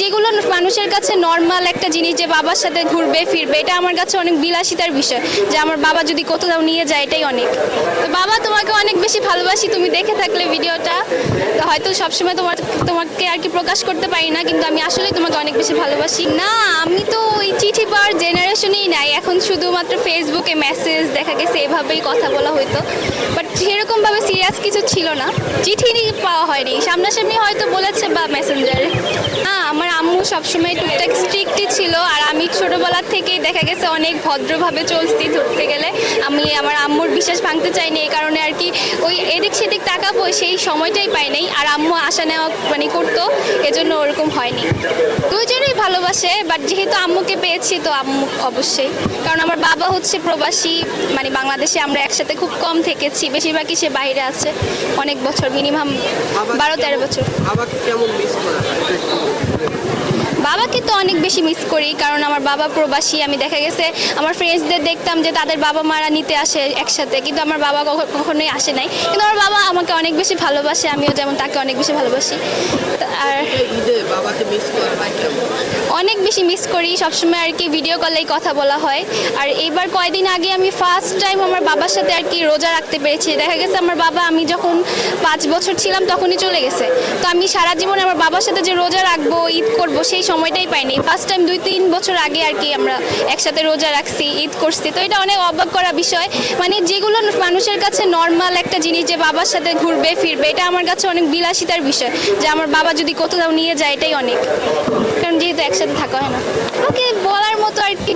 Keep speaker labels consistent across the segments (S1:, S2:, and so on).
S1: যেগুলো মানুষের কাছে নর্মাল একটা জিনিস যে বাবার সাথে ঘুরবে, ফিরবে, এটা আমার কাছে অনেক বিলাসিতার বিষয় যে আমার বাবা যদি কোথাও নিয়ে যায় এটাই অনেক। তো বাবা, তোমাকে অনেক বেশি ভালোবাসি, তুমি দেখে থাকলে ভিডিওটা। তো হয়তো সবসময় তোমার, তোমাকে আর কি প্রকাশ করতে পারি না, কিন্তু আমি আসলে তোমাকে অনেক বেশি ভালোবাসি। না, আমি তো ওই চিঠি পাওয়ার জেনারেশনেই নাই, এখন শুধুমাত্র ফেসবুকে মেসেজ দেখা গেছে, এভাবেই কথা বলা হতো বাট সেরকমভাবে সিরিয়াস কিছু ছিল না। চিঠি পাওয়া হয়নি। সামনাসামনি হয়তো বলেছে বা মেসেঞ্জারে সবসময় টুকটাক স্ট্রিক্টই ছিল আর আমি ছোটোবেলার থেকেই দেখা গেছে অনেক ভদ্রভাবে চলছি ধরতে গেলে। আমি আমার আম্মুর বিশ্বাস ভাঙতে চাইনি এই কারণে আর কি ওই এদিক সেদিক তাকাবো সেই সময়টাই পাই নাই আর আম্মু আসা নেওয়া মানে করতো এজন্য ওরকম হয়নি। দুজনেই ভালোবাসে বাট যেহেতু আম্মুকে পেয়েছি তো আম্মু অবশ্যই। কারণ আমার বাবা হচ্ছে প্রবাসী মানে বাংলাদেশে আমরা একসাথে খুব কম থেকেছি বেশিরভাগই সে বাইরে আছে। অনেক বছর মিনিমাম বারো তেরো বছর।
S2: কেমন মিস করা হয়? এটা একটু বলুন।
S1: বাবাকে তো অনেক বেশি মিস করি, কারণ আমার বাবা প্রবাসী। আমি দেখা গেছে আমার ফ্রেন্ডসদের দেখতাম যে তাদের বাবা মারা নিতে আসে একসাথে, কিন্তু আমার বাবা কখনোই আসে নাই। কিন্তু আমার বাবা আমাকে অনেক বেশি ভালোবাসে, আমিও যেমন তাকে অনেক বেশি ভালোবাসি। আর অনেক বেশি মিস করি, সবসময় আর কি ভিডিও কলেই কথা বলা হয়। আর এইবার কয়দিন আগে আমি ফার্স্ট টাইম আমার বাবার সাথে আর কি রোজা রাখতে পেরেছি। দেখা গেছে আমার বাবা, আমি যখন পাঁচ বছর ছিলাম তখনই চলে গেছে। তো আমি সারা জীবন আমার বাবার সাথে যে রোজা রাখব, ঈদ করব, সেই সময়টাই পাইনি। ফার্স্ট টাইম দুই, তিন বছর আগে আর কি আমরা একসাথে রোজা রাখছি, ঈদ করছি। তো এটা অনেক অবাক করা বিষয়। মানে যেগুলো মানুষের কাছে নর্মাল একটা জিনিস যে বাবার সাথে ঘুরবে, ফিরবে, এটা আমার কাছে অনেক বিলাসিতার বিষয় যে আমার বাবা যদি কোথাও নিয়ে যায়, এটাই অনেক। কারণ যেহেতু একসাথে থাকা হয় না। ওকে, বলার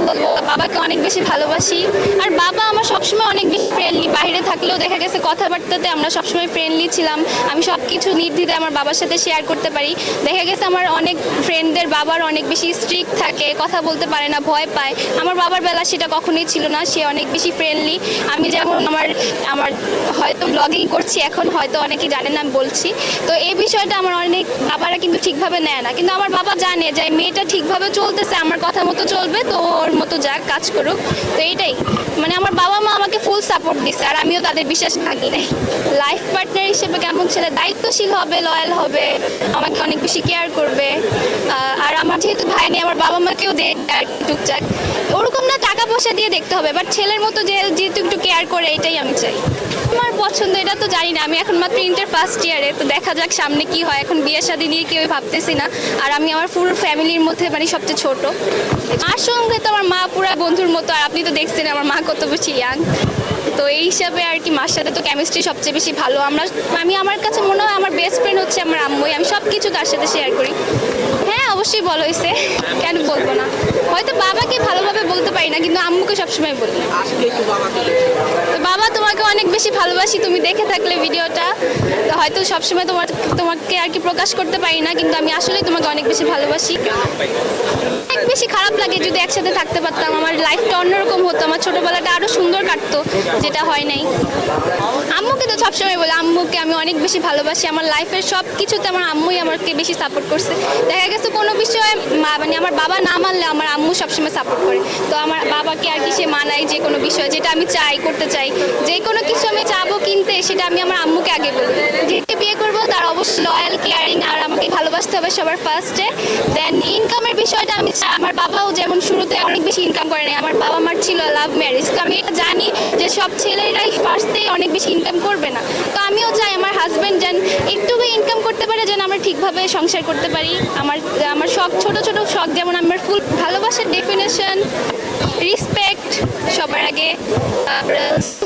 S1: বলব বাবাকে অনেক বেশি ভালোবাসি। আর বাবা আমার সবসময় অনেক বেশি ফ্রেন্ডলি বাইরে থাকলেও দেখা গেছে কথাবার্তাতে আমরা সবসময় ফ্রেন্ডলি ছিলাম। আমি সব কিছু নির্দ্বিধায় আমার বাবার সাথে শেয়ার করতে পারি। দেখা গেছে আমার অনেক ফ্রেন্ডদের বাবার অনেক বেশি স্ট্রিক্ট থাকে, কথা বলতে পারে না, ভয় পায়। আমার বাবার বেলা সেটা কখনোই ছিল না। সে অনেক বেশি ফ্রেন্ডলি আমি যেমন আমার আমার হয়তো ব্লগিং করছি, এখন হয়তো অনেকে জানেন আমি বলছি। তো এই বিষয়টা আমার অনেক বাবারা কিন্তু ঠিকভাবে নেয় না। কিন্তু আমার বাবা জানে যে মেয়েটা ঠিকভাবে চলতেছে, আমার কথা মতো চলবে, তো ওর মতো যাক কাজ করুক, তো এইটাই। মানে আমার বাবা মা আমাকে ফুল সাপোর্ট দিচ্ছে আর আমিও তাদের বিশ্বাস ভাগি নাই। লাইফ পার্টনার হিসেবে কেমন ছেলে, দায়িত্বশীল হবে লয়াল হবে, আমাকে অনেক বেশি কেয়ার করবে। আর আমার যেহেতু ভাই নেই, আমার বাবা মাকেও দেয় টুকটাক। ওরকম না টাকা পয়সা দিয়ে দেখতে হবে বাট ছেলের মতো যে যেহেতু একটু কেয়ার করে, এটাই আমি চাই। পছন্দ, এটা তো জানি না। আমি এখন মাত্র ইন্টার ফার্স্ট ইয়ারে তো দেখা যাক সামনে কি হয়। এখন বিয়ে শাদী নিয়ে কেউ ভাবতেছি না। আর আমি আমার পুরো ফ্যামিলির মধ্যে মানে সবচেয়ে ছোট। আর সঙ্গে তো আমার মা পুরা বন্ধুর মতো, আর আপনি তো দেখছেন আমার মা কত বেশি ইয়াং তো এই হিসাবে আর কি মার সাথে তো কেমিস্ট্রি সবচেয়ে বেশি ভালো। আমরা, আমি আমার কাছে মনে হয় আমার বেস্ট ফ্রেন্ড হচ্ছে আমার আম্মুই। আমি সব কিছু তার সাথে শেয়ার করি। হ্যাঁ অবশ্যই বলো হয়েছে। কেন বলব না? হয়তো বাবাকে ভালোভাবে বলতে পারি না, কিন্তু আম্মুকে সবসময় বলি
S2: আজকে একটু বাবাকে দেখি।
S1: তো বাবা তোমাকে অনেক বেশি ভালোবাসি, তুমি দেখে থাকলে ভিডিওটা। তো হয়তো সবসময় তোমার, তোমাকে আর কি প্রকাশ করতে পারি না, কিন্তু আমি আসলেই তোমাকে অনেক বেশি ভালোবাসি। অনেক বেশি খারাপ লাগে যদি একসাথে থাকতে পারতাম, আমার লাইফটা অন্যরকম হতো, আমার ছোটবেলাটা আরও সুন্দর কাটতো, যেটা হয় নাই। আম্মুকে তো সবসময় বলে, আম্মুকে আমি অনেক বেশি ভালোবাসি, আমার লাইফের সব কিছুতে আমার আম্মুই আমাকে বেশি সাপোর্ট করছে। দেখা গেছে কোনো বিষয়ে মানে আমার বাবা না মানলে আমার আম্মু সবসময় সাপোর্ট করে। তো আমার বাবাকে আর কি সে মানায় যে কোনো বিষয়, যেটা আমি চাই, করতে চাই, যে কোনো কিছু আমি চাবো কিনতে, সেটা আমি আমার আম্মুকে আগে বলি। যেটা বিয়ে করব, তার অবশ্যই লয়াল কেয়ারিং আর আমাকে ভালোবাসতে হবে সবার ফার্স্টে দেন ইনকামের বিষয়টা আমি আমার বাবাও যেমন শুরুতে অনেক বেশি ইনকাম করে নাই আমার বাবা মার ছিল লাভ ম্যারেজ তো আমি এটা জানি যে সব ছেলেরাই ফার্স্টে অনেক বেশি ইনকাম করবে না। তো আমিও চাই আমার হাজব্যান্ড যেন একটু করতে পারে যেন আমরা ঠিকভাবে সংসার করতে পারি। আমার আমার শখ, ছোট ছোট শখ যেমন আমার ফুল ভালোবাসার ডেফিনেশন রেসপেক্ট সবার আগে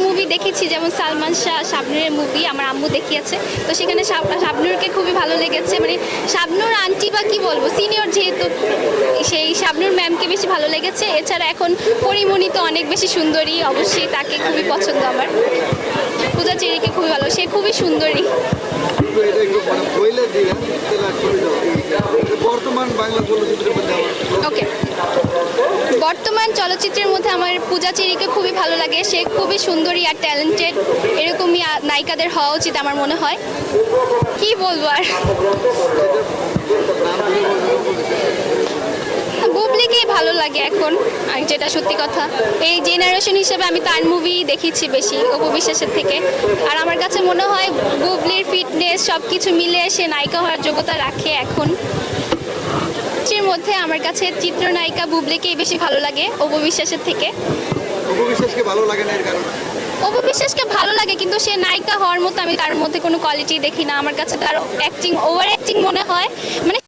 S1: মুভি দেখেছি যেমন সালমান শাহ, শাবনুরের মুভি আমার আম্মু দেখিয়েছে। তো সেখানে শাব- শাবনুরকে খুবই ভালো লেগেছে। মানে শাবনুর আন্টি বা কি বলব সিনিয়র যেহেতু, সেই শাবনুর ম্যামকে বেশি ভালো লেগেছে। এছাড়া এখন পরিমণি তো অনেক বেশি সুন্দরী, অবশ্যই তাকে খুবই পছন্দ আমার। পূজা চেরিকে খুবই ভালো সে খুবই সুন্দরী।
S3: মানে বর্তমান বাংলা চলচ্চিত্রের মধ্যে আমার
S1: ওকে। বর্তমান চলচ্চিত্রের মধ্যে আমার পূজা চেরিকে খুবই ভালো লাগে। সে খুবই সুন্দরী আর ট্যালেন্টেড এরকমই নায়িকাদের হওয়া উচিত আমার মনে হয়। কি বলব আর? বুবলিকেই ভালো লাগে এখন। যেটা সত্যি কথা। এই জেনারেশন হিসেবে আমি তার মুভি দেখেছি বেশি অপু বিশ্বাসের থেকে। আর আমার কাছে মনে হয় বুবলির ফিটনেস সব কিছু মিলে সে নায়িকা হওয়ার যোগ্যতা রাখে এখন। মধ্যে আমার কাছে চিত্রনায়িকা বুবলিকেই বেশি ভালো লাগে অপু বিশ্বাসের থেকে।
S3: অপু বিশ্বাসকে ভালো লাগে না এর কারণ?
S1: অপু বিশ্বাসকে ভালো লাগে কিন্তু সে নায়িকা হওয়ার মতো আমি তার মধ্যে কোনো কোয়ালিটি দেখি না। আমার কাছে তার অ্যাক্টিং ওভার অ্যাক্টিং মনে হয়। মানে